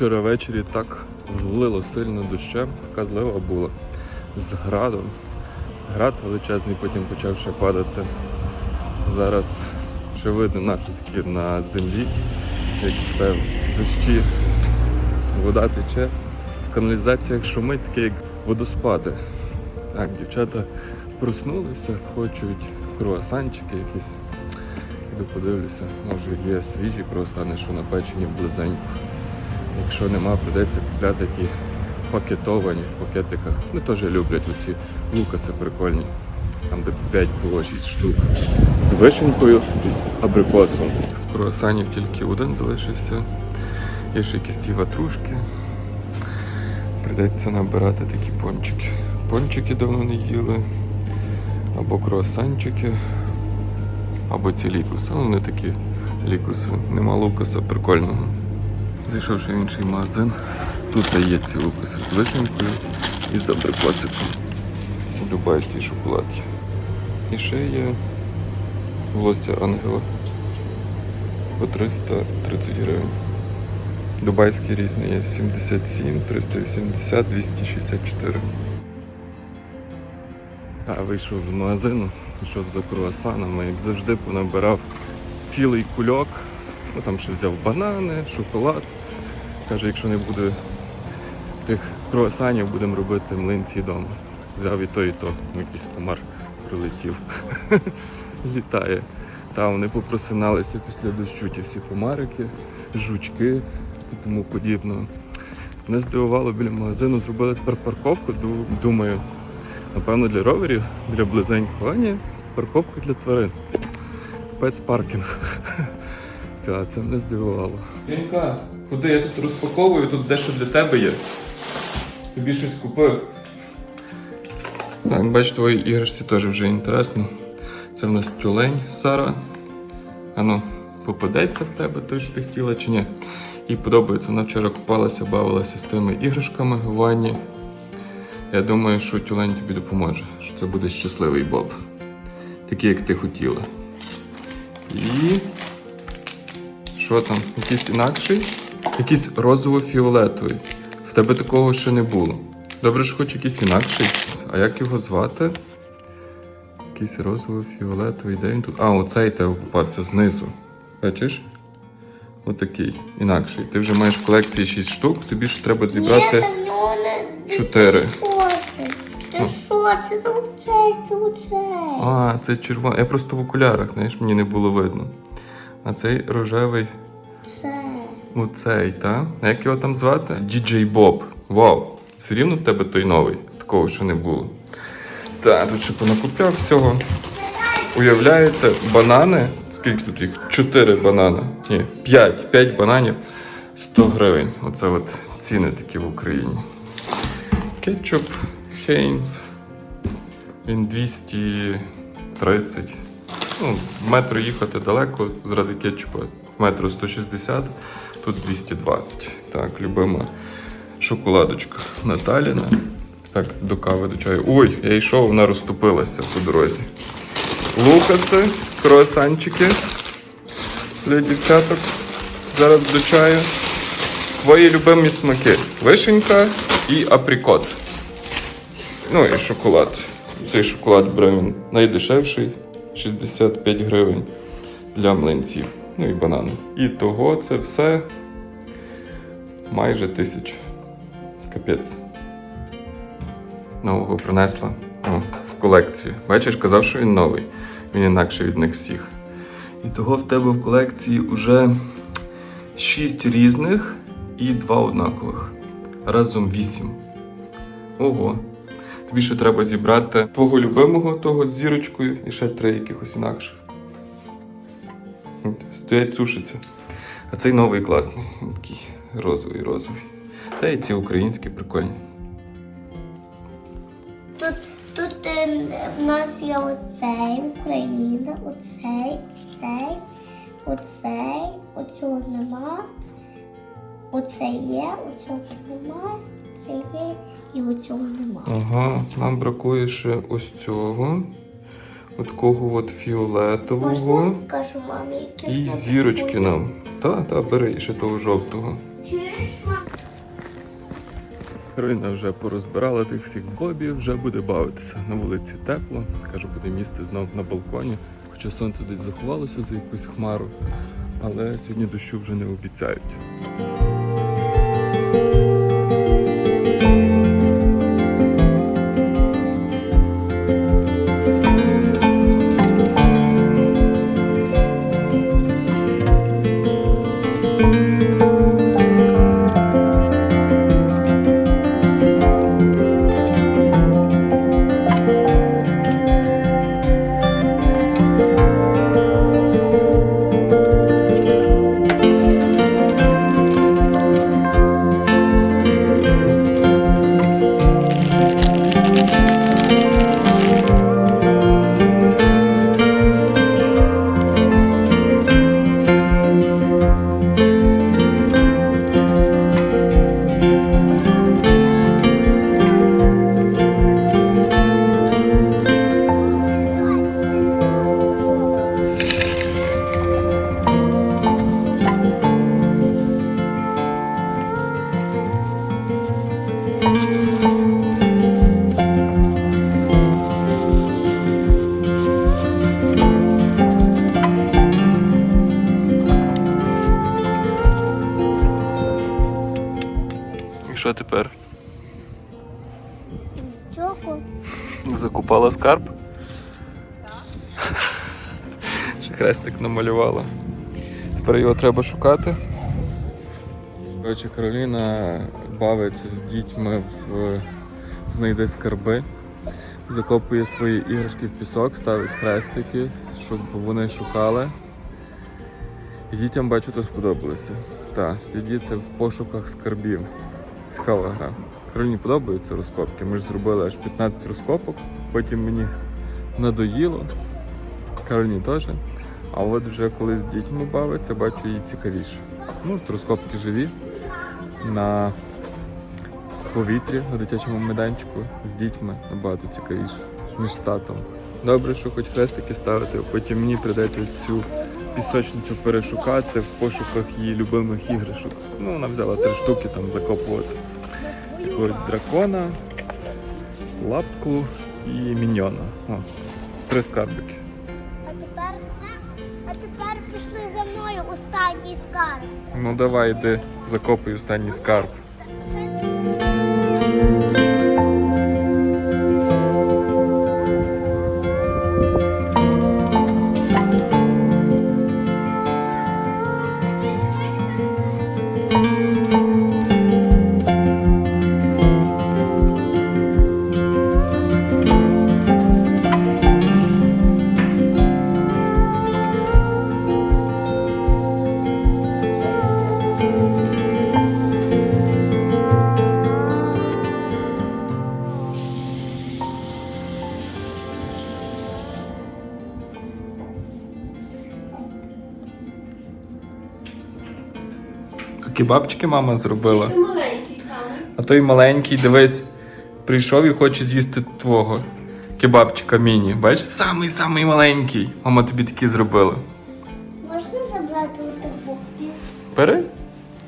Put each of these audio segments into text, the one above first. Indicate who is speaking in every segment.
Speaker 1: Вчора ввечері так влило сильно дощем, така злива була з градом. Град величезний потім почав ще падати. Зараз ще видно наслідки на землі, як все в дощі, вода тече. В каналізаціях шумить таке, як водоспади. Так, дівчата проснулися, хочуть круасанчики якісь. Іду подивлюся, може є свіжі круасани, що напечені близенько. Якщо нема, прийдеться купляти ті пакетовані в пакетиках. Вони теж люблять оці лукаси прикольні. Там де 5 було 6 штук. З вишенькою і з абрикосом. З круасанів тільки один залишився. Є ще якісь ті ватрушки. Прийдеться набирати такі пончики. Пончики давно не їли. Або круасанчики, або ці лікуси. Ну, вони такі лікуси. Нема лукаса прикольного. Зайшовши в інший магазин, тут є ці лукаси з вишенькою і з абрикосиком. Дубайський шоколад. є. І ще є волосся ангела по 330 гривень. Дубайські різні є 77, 380, 264. А вийшов з магазину, пішов за круасанами, як завжди понабирав цілий кульок. Ну там ще взяв банани, шоколад. Каже, якщо не буде тих круасанів, будемо робити млинці вдома. Взяв і то, і то. Ну, Якийсь комар прилетів. Літає. Та вони попросиналися після дощу ті всі комарики, жучки і тому подібного. Мене здивувало біля магазину, зробили тепер парковку. Думаю, напевно, для роверів, для близенького. А ні, парковка для тварин. Спецпаркінг. Та, це мене здивувало. Янка, куди я тут розпаковую, тут дещо для тебе є. Тобі щось купив. Так, бач, твої іграшці теж вже інтересно. Це в нас тюлень Сара. Ану, попадеться в тебе той, що ти хотіла чи ні. Їй подобається, вона вчора купалася, бавилася з тими іграшками в ванні. Я думаю, що тюлень тобі допоможе, що це буде щасливий Боб. Такий, як ти хотіла. І. Що там? Якийсь інакший? Якийсь розово-фіолетовий. В тебе такого ще не було. Добре, що хоч якийсь інакший. А як його звати? Якийсь розово-фіолетовий. Де він тут? А, оцей тебе попався знизу. Бачиш? Отакий, інакший. Ти вже маєш в колекції 6 штук, тобі ж треба зібрати.
Speaker 2: та в нього не
Speaker 1: чотири.
Speaker 2: Що це? Ти що? Це оцей, це оцей.
Speaker 1: А, це червоний. Я просто в окулярах, знаєш, мені не було видно. А цей рожевий
Speaker 2: Це.
Speaker 1: та? А як його там звати? Діджей Боб. Вау! Все рівно в тебе той новий. Такого ще не було. Так, тут ще понакупляв всього. Уявляєте, банани. Скільки тут їх? Чотири банани. Ні, п'ять. П'ять бананів. 100 гривень. Оце от ціни такі в Україні. Кетчуп, Хейнс. Він 230. Ну, метро їхати далеко, заради кетчупа. Метро 160, тут 220. Так, любима шоколадочка Наталіна. Так, до кави, до чаю. Ой, я йшов, вона розступилася по дорозі. Лукаси, круасанчики для дівчаток. Зараз до чаю. Твої любимі смаки. Вишенька і априкот. Ну і шоколад. Цей шоколад брав найдешевший 65 гривень для млинців. Ну і банани. І того це все майже тисяч. Капець. Нового принесла О, в колекцію. Бачиш, казав, що він новий. Він інакший від них всіх. І того в тебе в колекції вже 6 різних і 2 однакових. Разом 8. Ого. Тобі ще треба зібрати твого любимого того з зірочкою і ще три якихось інакших. Стоять сушиться. А цей новий класний. Такий розовий, розовий. Та й ці українські прикольні.
Speaker 2: Тут, тут е, в нас є оцей Україна, оцей, оцей, оцей, оцього нема. Оце є, оцього нема, це є і оцього нема.
Speaker 1: Ага, нам бракує ще ось цього. От такого от фіолетового.
Speaker 2: Можна кажу мамі, яке
Speaker 1: І
Speaker 2: в
Speaker 1: зірочки
Speaker 2: буде?
Speaker 1: нам. Та, та, бери і ще того жовтого.
Speaker 2: Чуєш, мам?
Speaker 1: Кароліна вже порозбирала тих всіх бобів, вже буде бавитися. На вулиці тепло. Каже, буде місти знов на балконі. Хоча сонце десь заховалося за якусь хмару, але сьогодні дощу вже не обіцяють. Що тепер?
Speaker 2: Чого?
Speaker 1: Закупала скарб? Ще хрестик намалювала. Тепер його треба шукати. Коротше, Кароліна бавиться з дітьми в знайде скарби, закопує свої іграшки в пісок, ставить хрестики, щоб вони шукали. І дітям бачу, то сподобалося. Так, всі діти в пошуках скарбів. Цікава гра. Кароліні подобаються розкопки. Ми ж зробили аж 15 розкопок, потім мені надоїло. Кароліні теж. А от вже коли з дітьми бавиться, бачу їй цікавіше. Ну, розкопки живі на повітрі, на дитячому майданчику з дітьми набагато цікавіше, ніж з татом. Добре, що хоч хрестики ставити, потім мені прийдеться цю пісочницю перешукати в пошуках її любимих іграшок. Ну, вона взяла три штуки там закопувати. Якогось дракона, лапку і міньйона. О, три скарбики.
Speaker 2: А тепер, а тепер пішли за мною останній скарб.
Speaker 1: Ну давай, йди, закопуй останній скарб. Такі бабчики мама зробила.
Speaker 3: Ти маленький саме.
Speaker 1: А той маленький, дивись, прийшов і хоче з'їсти твого кебабчика міні. Бачиш, самий самий маленький. Мама тобі такі зробила.
Speaker 2: Можна забрати у тебе?
Speaker 1: Бери.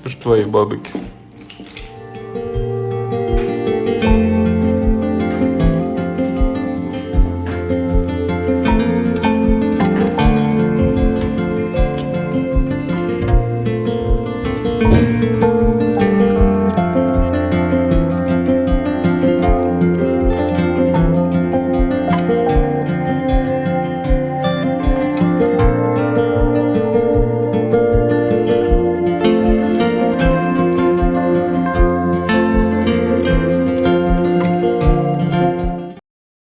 Speaker 1: Це ж твої бабики.